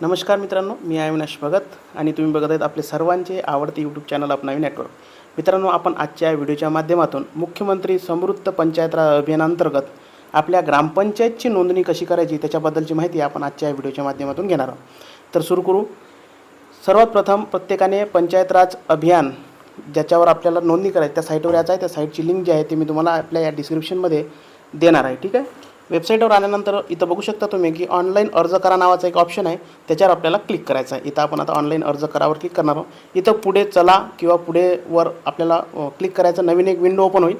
नमस्कार मित्रांनो मी अविनाश भगत आणि तुम्ही बघत आहेत आपले सर्वांचे आवडते यूट्यूब चॅनल अपनावी नेटवर्क मित्रांनो आपण आजच्या व्हिडिओच्या माध्यमातून मुख्यमंत्री समृद्ध पंचायत राज अभियानांतर्गत आपल्या ग्रामपंचायतची नोंदणी कशी करायची त्याच्याबद्दलची माहिती आपण आजच्या व्हिडिओच्या माध्यमातून घेणार आहोत. तर सुरू करू. सर्वात प्रथम प्रत्येकाने पंचायत राज अभियान ज्याच्यावर आपल्याला नोंदणी करायची त्या साईटवर यायचं आहे. त्या साईटची लिंक जी आहे ती मी तुम्हाला आपल्या या डिस्क्रिप्शनमध्ये देणार आहे. ठीक आहे? वेबसाईटवर आल्यानंतर इथं बघू शकता तुम्ही की ऑनलाईन अर्ज करा नावाचा एक ऑप्शन आहे. त्याच्यावर आपल्याला क्लिक करायचं आहे. इथं आपण आता ऑनलाईन अर्ज करावर क्लिक करणार आहोत. इथं पुढे चला किंवा पुढे वर आपल्याला क्लिक करायचं. नवीन एक विंडो ओपन होईल.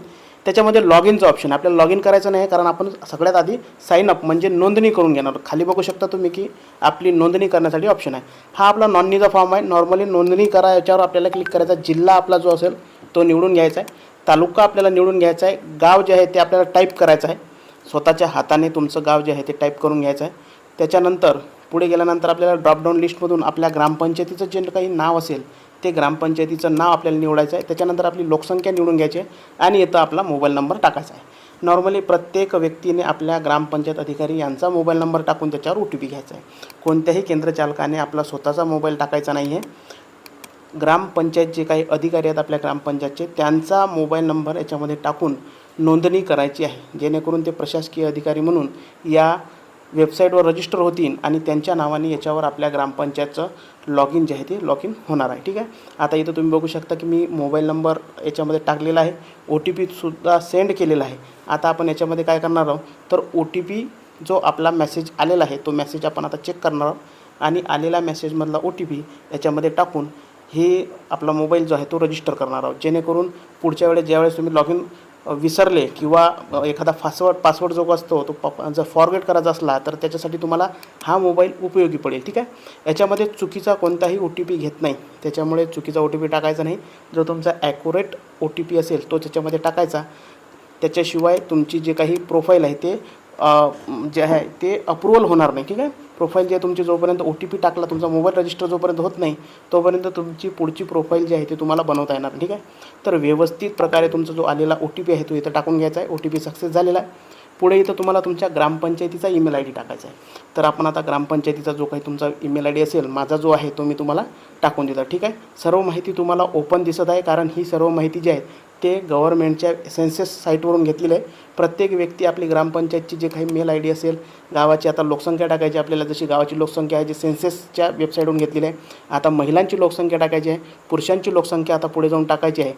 त्याच्यामध्ये लॉग इनचं ऑप्शन आहे. आपल्याला लॉग इन करायचं नाही कारण आपण सगळ्यात आधी साईन अप म्हणजे नोंदणी करून घेणार खाली बघू शकता तुम्ही की आपली नोंदणी करण्यासाठी ऑप्शन आहे. हा आपला नोंदणीचा फॉर्म आहे. नॉर्मली नोंदणी करा याच्यावर आपल्याला क्लिक करायचा जिल्हा आपला जो असेल तो निवडून घ्यायचा आहे. तालुका आपल्याला निवडून घ्यायचा आहे. गाव जे आहे ते आपल्याला टाईप करायचं आहे. स्वतःच्या हाताने तुमचं गाव जे आहे ते टाईप करून घ्यायचं आहे. त्याच्यानंतर पुढे गेल्यानंतर आपल्याला ड्रॉपडाऊन लिस्टमधून आपल्या ग्रामपंचायतीचं जे काही नाव असेल ते ग्रामपंचायतीचं नाव आपल्याला निवडायचं आहे. त्याच्यानंतर आपली लोकसंख्या निवडून घ्यायची आहे आणि इथं आपला मोबाईल नंबर टाकायचा आहे. नॉर्मली प्रत्येक व्यक्तीने आपल्या ग्रामपंचायत अधिकारी यांचा मोबाईल नंबर टाकून त्याच्यावर ओ टी पी घ्यायचा आहे. कोणत्याही केंद्रचालकाने आपला स्वतःचा मोबाईल टाकायचा नाही आहे ग्रामपंचायत जे काही अधिकारी आहेत आपल्या ग्रामपंचायतचे त्यांचा मोबाईल नंबर याच्यामध्ये टाकून नोंदणी करायची आहे. जेणेकरून ते प्रशासकीय अधिकारी म्हणून या वेबसाईटवर रजिस्टर होतील आणि त्यांच्या नावाने याच्यावर आपल्या ग्रामपंचायतचं लॉग इन जे आहे ते लॉग इन होणार आहे. ठीक आहे? आता इथं तुम्ही बघू शकता की मी मोबाईल नंबर याच्यामध्ये टाकलेला आहे. ओ टी पीसुद्धा सेंड केलेला आहे. आता आपण याच्यामध्ये काय करणार आहोत? तर ओ टी पी जो आपला मेसेज आलेला आहे तो मेसेज आपण आता चेक करणार आहोत. आणि आलेला मेसेजमधला ओ टी पी याच्यामध्ये टाकून हे आपला मोबाईल जो आहे तो रजिस्टर करणार आहोत. जेणेकरून पुढच्या वेळेस ज्यावेळेस तुम्ही लॉग इन विसरले किंवा एखादा पासवर्ड पासवर्ड जो असतो तो प जर फॉरगेट करायचा असला तर त्याच्यासाठी तुम्हाला हा मोबाईल उपयोगी पडेल ठीक आहे? याच्यामध्ये चुकीचा कोणताही ओ टी पी घेत नाही. त्याच्यामुळे चुकीचा ओ टी पी टाकायचा नाही. जो तुमचा ॲक्युरेट ओ टी पी असेल तो त्याच्यामध्ये टाकायचा. त्याच्याशिवाय तुमची जे काही प्रोफाईल आहे ते जे आहे ते अप्रुव्हल होणार नाही ठीक आहे? प्रोफाईल जे आहे तुमची जोपर्यंत ओ टी पी टाकला तुमचा मोबाईल रजिस्टर जोपर्यंत होत नाही तोपर्यंत तुमची पुढची प्रोफाईल जी आहे ती तुम्हाला बनवता येणार ठीक आहे? तर व्यवस्थित प्रकारे तुमचा जो आलेला ओ टी पी आहे तो इथं टाकून घ्यायचा आहे. ओ टी पी सक्सेस झालेला आहे. पुढे इथं तुम्हाला तुमच्या ग्रामपंचायतीचा ईमेल आय डी टाकायचा आहे. तर आपण आता ग्रामपंचायतीचा जो काही तुमचा ईमेल आय डी असेल माझा जो आहे तो मी तुम्हाला टाकून देतो ठीक आहे? सर्व माहिती तुम्हाला ओपन दिसत आहे कारण ही सर्व माहिती जी आहे ते गव्हर्नमेंटच्या सेन्सेस साईटवरून घेतलेलं आहे. प्रत्येक व्यक्ती आपली ग्रामपंचायतची जे काही मेल आय डी असेल गावाची आता लोकसंख्या टाकायची आपल्याला जशी गावाची लोकसंख्या आहे जी सेन्सेसच्या वेबसाईटवरून घेतलेली आहे. आता महिलांची लोकसंख्या टाकायची आहे पुरुषांची लोकसंख्या आता पुढे जाऊन टाकायची आहे.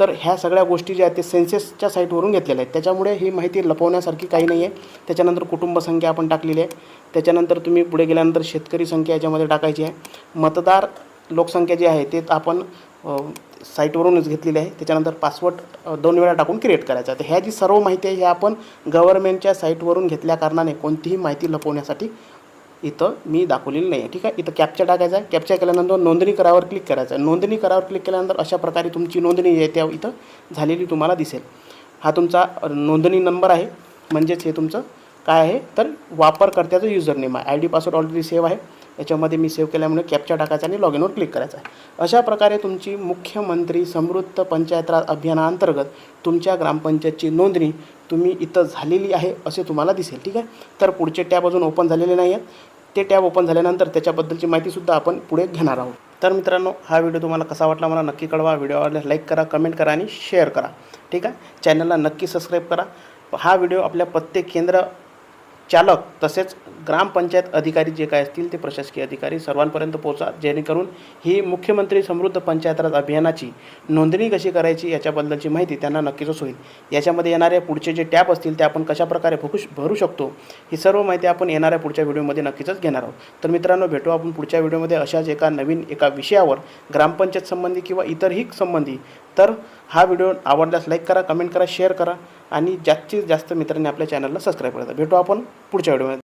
तर ह्या सगळ्या गोष्टी ज्या आहेत ते सेन्सेसच्या साईटवरून घेतलेल्या आहेत. त्याच्यामुळे ही माहिती लपवण्यासारखी काही नाही आहे. त्याच्यानंतर कुटुंब संख्या आपण टाकलेली आहे. त्याच्यानंतर तुम्ही पुढे गेल्यानंतर शेतकरी संख्या याच्यामध्ये टाकायची आहे. मतदार लोकसंख्या जी आहे ते आपण साईटवरूनच घेतलेली आहे. त्याच्यानंतर पासवर्ड दोन वेळा टाकून क्रिएट करायचा तर ह्या जी सर्व माहिती आहे ह्या आपण गव्हर्नमेंटच्या साईटवरून घेतल्या कारणाने कोणतीही माहिती लपवण्यासाठी इथं मी दाखवलेली नाही आहे ठीक आहे? इथं कॅप्चा टाकायचा आहे. कॅप्चा केल्यानंतर नोंदणी करावर क्लिक करायचं आहे. नोंदणी करावर क्लिक केल्यानंतर अशा प्रकारे तुमची नोंदणी जी आहे त्या इथं झालेली तुम्हाला दिसेल. हा तुमचा नोंदणी नंबर आहे. म्हणजेच हे तुमचं काय आहे? तर वापरकर्त्याचं युजर नेम आहे. I D password already save आहे. याच्यामध्ये मी सेव्ह केल्यामुळे कॅप्चा टाकायचा आणि लॉग इनवर क्लिक करायचा आहे. अशा प्रकारे तुमची मुख्यमंत्री समृद्ध पंचायत राज अभियानाअंतर्गत तुमच्या ग्रामपंचायतची नोंदणी तुम्ही इथं झालेली आहे असे तुम्हाला दिसेल. ठीक आहे? तर पुढचे टॅब अजून ओपन झालेले नाही आहेत. ते टॅब ओपन झाल्यानंतर त्याच्याबद्दलची माहितीसुद्धा आपण पुढे घेणार आहोत. तर मित्रांनो हा व्हिडिओ तुम्हाला कसा वाटला मला नक्की कळवा. व्हिडिओ आवडल्यास लाईक करा कमेंट करा आणि शेअर करा. ठीक आहे? चॅनलला नक्की सबस्क्राईब करा. हा व्हिडिओ आपल्या प्रत्येक केंद्र चालक तसेच ग्रामपंचायत अधिकारी जे काय असतील ते प्रशासकीय अधिकारी सर्वांपर्यंत पोहोचा जेणेकरून ही मुख्यमंत्री समृद्ध पंचायतराज अभियानाची नोंदणी कशी करायची याच्याबद्दलची माहिती त्यांना नक्कीच होईल. याच्यामध्ये येणाऱ्या पुढचे जे टॅप असतील ते आपण कशाप्रकारे भरू भरू शकतो ही सर्व माहिती आपण येणाऱ्या पुढच्या व्हिडिओमध्ये नक्कीच घेणार आहोत. तर मित्रांनो भेटू आपण पुढच्या व्हिडिओमध्ये अशाच एका नवीन एका विषयावर ग्रामपंचायत संबंधी किंवा इतरही संबंधी तर हा व्हिडिओ आवडल्यास लाईक करा कमेंट करा शेअर करा आणि जास्तीत जास्त मित्रांनी आपल्या चॅनलला सबस्क्राईब करा. भेटू आपण पुढच्या व्हिडिओमध्ये